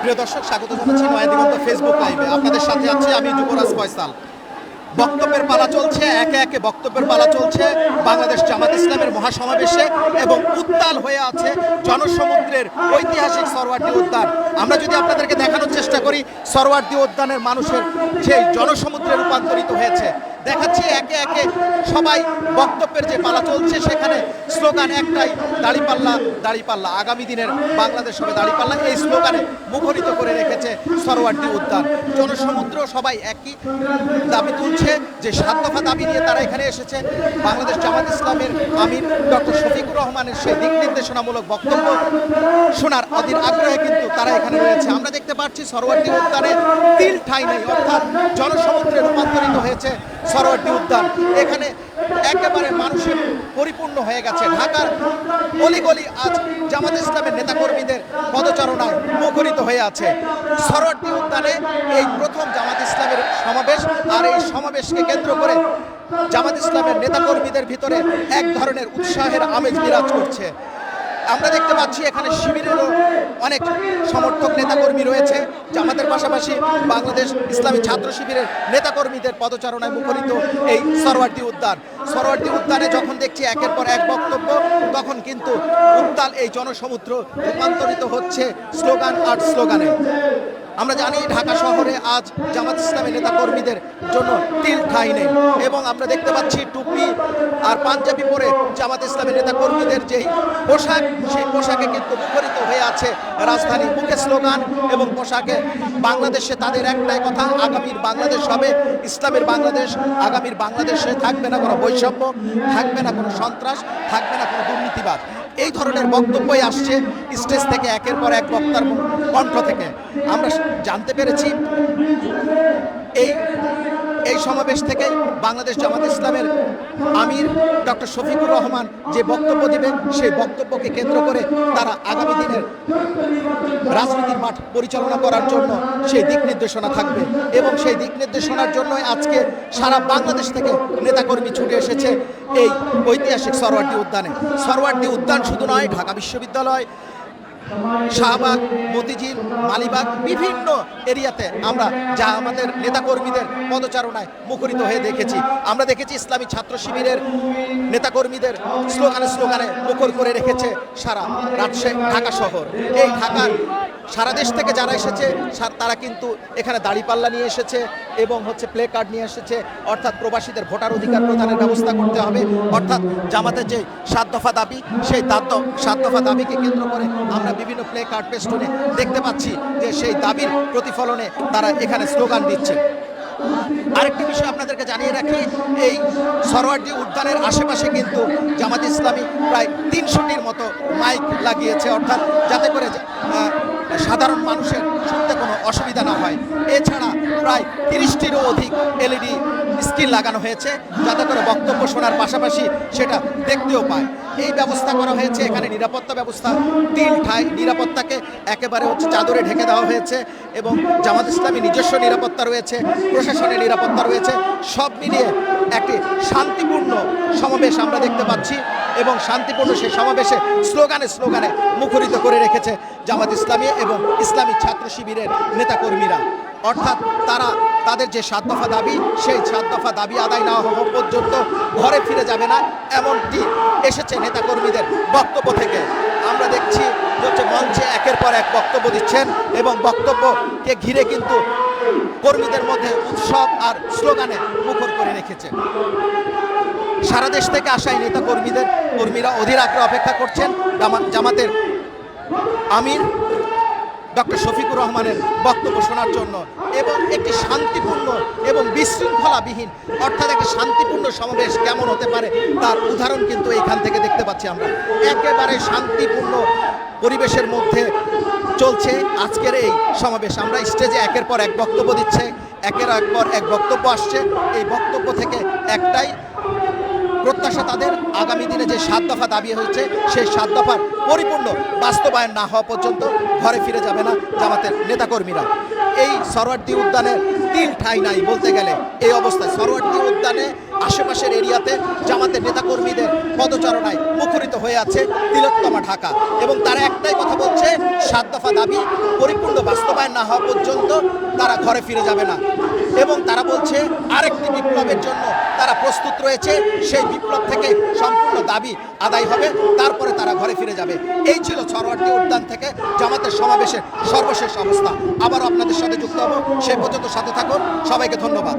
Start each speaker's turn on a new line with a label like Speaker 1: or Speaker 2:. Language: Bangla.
Speaker 1: প্রিয় দর্শক স্বাগত জানাচ্ছি নয়া দিগন্ত ফেসবুক লাইভে আপনাদের সাথে আছি আমি যুবরাজ ফয়সাল। বক্তব্যের পালা চলছে, একে একে বক্তব্যের পালা চলছে বাংলাদেশ জামাত ইসলামের মহাসমাবেশে এবং উত্তাল হয়ে আছে জনসমুদ্রের ঐতিহাসিক সরওয়ার্দী উদ্যান। আমরা যদি আপনাদেরকে দেখানোর চেষ্টা করি সরওয়ার্দী উদ্যানের মানুষের যে জনসমুদ্রে রূপান্তরিত হয়েছে, দেখাচ্ছি একে একে সবাই বক্তব্যের যে পালা চলছে, সেখানে স্লোগান একটাই, দাড়িপাল্লা দাড়িপাল্লা। আগামী দিনের বাংলাদেশ হবে দাড়িপাল্লা। এই স্লোগানে মুখরিত করে রেখেছে সরোয়ার্দী উদ্যান। জনসমুদ্র সবাই একই দাবি তুলছে। যে সাত দফা দাবি নিয়ে তারা এখানে এসেছে বাংলাদেশ জামাত ইসলামের আমির ডক্টর শফিকুর রহমানের সেই দিক নির্দেশনামূলক বক্তব্য শোনার অধীর আগ্রহে কিন্তু তারা এখানে রয়েছে। আমরা দেখতে পাচ্ছি সরোয়ার্দী উদ্যানে তিল ঠাই নেই, অর্থাৎ জনসমুদ্রে রূপান্তরিত হয়েছে সরোয়ার্দী উদ্যান। এখানে একেবারে মানুষের পরিপূর্ণ হয়ে গেছে। ঢাকার অলিগলি আজ জামাত ইসলামের নেতাকর্মীদের পদচারণায় মুখরিত হয়ে আছে। সরোয়ার্দী উদ্যানে এই প্রথম জামাত ইসলামের সমাবেশ আর এই সমাবেশকে কেন্দ্র করে জামাত ইসলামের নেতাকর্মীদের ভিতরে এক ধরনের উৎসাহের আমেজ বিরাজ করছে। আমরা দেখতে পাচ্ছি এখানে শিবিরেরও অনেক সমর্থক নেতাকর্মী রয়েছে। জামাতের পাশাপাশি বাংলাদেশ ইসলামী ছাত্র শিবিরের নেতাকর্মীদের পদচারণায় মুখরিত এই সরওয়ার্দী উদ্যান। সরওয়ার্দী উদ্যানে যখন দেখছি একের পর এক বক্তব্য, তখন কিন্তু উত্তাল এই জনসমুদ্র রূপান্তরিত হচ্ছে স্লোগান আর স্লোগানে। আমরা জানি ঢাকা শহরে আজ জামাত ইসলামী নেতা কর্মীদের জন্য তিল ঠাই নেই। এবং আমরা দেখতে পাচ্ছি টুপি আর পাঞ্জাবি পরে জামাত ইসলামী নেতা কর্মীদের যেই পোশাক, সেই পোশাকে কিন্তু মুখরিত হয়ে আছে রাজধানী মুখে স্লোগান এবং পোশাকে বাংলাদেশে তাদের একটাই কথা, আগামীর বাংলাদেশ হবে ইসলামের বাংলাদেশ। আগামীর বাংলাদেশে থাকবে না কোনো বৈষম্য, থাকবে না কোনো সন্ত্রাস, থাকবে না কোনো দুর্নীতিবাদ। এই ধরনের বক্তব্যই আসছে স্টেজ থেকে একের পর এক বক্তার কণ্ঠ থেকে। আমরা জানতে পেরেছি। এই এই সমাবেশ থেকে বাংলাদেশ জামাত ইসলামের আমির ডক্টর শফিকুর রহমান যে বক্তব্য দিবেন, সেই বক্তব্যকে কেন্দ্র করে তারা আগামী দিনের রাজনীতির মাঠ পরিচালনা করার জন্য সেই দিক নির্দেশনা থাকবে এবং সেই দিক নির্দেশনার জন্য আজকে সারা বাংলাদেশ থেকে নেতাকর্মী ছুটে এসেছে এই ঐতিহাসিক সরওয়ার্দী উদ্যানে। সরওয়ার্দী উদ্যান শুধু নয়, ঢাকা বিশ্ববিদ্যালয় শাহবাগ, মতিঝিল, মালিবাগ বিভিন্ন এরিয়াতে আমরা যা আমাদের নেতাকর্মীদের পদচারণায় মুখরিত হয়ে দেখেছি। আমরা দেখেছি ইসলামী ছাত্র শিবিরের নেতাকর্মীদের স্লোগানে স্লোগানে মুখর করে রেখেছে সারা রাজশাহী ঢাকা শহর। এই ঢাকার সারা দেশ থেকে যারা এসেছে তারা কিন্তু এখানে দাড়িপাল্লা নিয়ে এসেছে এবং হচ্ছে প্লে কার্ড নিয়ে এসেছে। অর্থাৎ প্রবাসীদের ভোটার অধিকার প্রদানের ব্যবস্থা করতে হবে। অর্থাৎ জামাতের যে সাত দফা দাবি, সেই দাত সাত দফা দাবিকে কেন্দ্র করে আমরা বিভিন্ন প্লে কার্ড পেস্টনে দেখতে পাচ্ছি যে সেই দাবির প্রতিফলনে তারা এখানে স্লোগান দিচ্ছে। আরেকটি বিষয় আপনাদেরকে জানিয়ে রাখি, এই সরোয়ারজি উদ্যানের আশেপাশে কিন্তু জামাত ইসলামী প্রায় তিনশোটির মতো মাইক লাগিয়েছে। অর্থাৎ যাতে করে সাধারণ মানুষের শুনতে কোনো অসুবিধা না হয়। এছাড়া প্রায় তিরিশটিরও অধিক এলইডি স্ক্রিন লাগানো হয়েছে, যাতে করে বক্তব্য শোনার পাশাপাশি সেটা দেখতেও পায়। এই ব্যবস্থা করা হয়েছে, এখানে নিরাপত্তা ব্যবস্থা, তিল ঠাই নিরাপত্তাকে একেবারে হচ্ছে চাদরে ঢেকে দেওয়া হয়েছে এবং জামাত ইসলামী নিজস্ব নিরাপত্তা রয়েছে, প্রশাসনের নিরাপত্তা রয়েছে, সব মিলিয়ে একটি শান্তিপূর্ণ সমাবেশ আমরা দেখতে পাচ্ছি এবং শান্তিপূর্ণ সেই সমাবেশে স্লোগানে স্লোগানে মুখরিত করে রেখেছে জামাত ইসলামী এবং ইসলামী ছাত্র শিবিরের নেতাকর্মীরা। অর্থাৎ তারা তাদের যে সাত দফা দাবি, সেই সাত দফা দাবি আদায় না হওয়া পর্যন্ত ঘরে ফিরে যাবে না এমনটি এসেছে নেতাকর্মীদের বক্তব্য থেকে। আমরা দেখছি হচ্ছে মঞ্চে একের পর এক বক্তব্য দিচ্ছেন এবং বক্তব্যকে ঘিরে কিন্তু কর্মীদের মধ্যে উৎসব আর স্লোগানে মুখর করে রেখেছে। সারা দেশ থেকে আসা এই নেতা কর্মীদের কর্মীরা অধীর আগ্রহ অপেক্ষা করছেন। জামা- জামাতের আমির ডক্টর শফিকুর রহমানের বক্তব্য শোনার জন্য এবং একটি শান্তিপূর্ণ এবং বিশৃঙ্খলাবিহীন, অর্থাৎ একটি শান্তিপূর্ণ সমাবেশ কেমন হতে পারে তার উদাহরণ কিন্তু এখান থেকে দেখতে পাচ্ছি আমরা। একেবারে শান্তিপূর্ণ পরিবেশের মধ্যে চলছে আজকের এই সমাবেশ। আমরা স্টেজে একের পর এক বক্তব্য দিচ্ছে, একের এক পর এক বক্তব্য আসছে। এই বক্তব্য থেকে একটাই প্রত্যাশা তাদের। আগামী দিনে যে সাত দফা দাবি হয়েছে, সেই সাত দফার পরিপূর্ণ বাস্তবায়ন না হওয়া পর্যন্ত ঘরে ফিরে যাবে না জামাতের নেতাকর্মীরা। এই সরওয়ার্দি উদ্যানের তিল ঠাই নাই বলতে গেলে। এই অবস্থায় সরোয়ার্দী উদ্যানে, আশেপাশের এরিয়াতে জামাতের নেতাকর্মীদের পদচারণায় মুখরিত হয়ে আছে তিলোত্তমা ঢাকা। এবং তারা একটাই কথা বলছে, সাত দফা দাবি পরিপূর্ণ বাস্তবায়ন না হওয়া পর্যন্ত তারা ঘরে ফিরে যাবে না। এবং তারা বলছে, আরেকটি বিপ্লবের জন্য তারা প্রস্তুত রয়েছে, সেই বিপ্লব থেকে সম্পূর্ণ দাবি আদায় হবে, তারপরে তারা ঘরে ফিরে যাবে। এই ছিল সরোয়ার্দী উদ্যান থেকে জামাতের সমাবেশের সর্বশেষ অবস্থা। আবারও আপনাদের সাথে যুক্ত হব, সে পর্যন্ত সাথে সবাইকে ধন্যবাদ।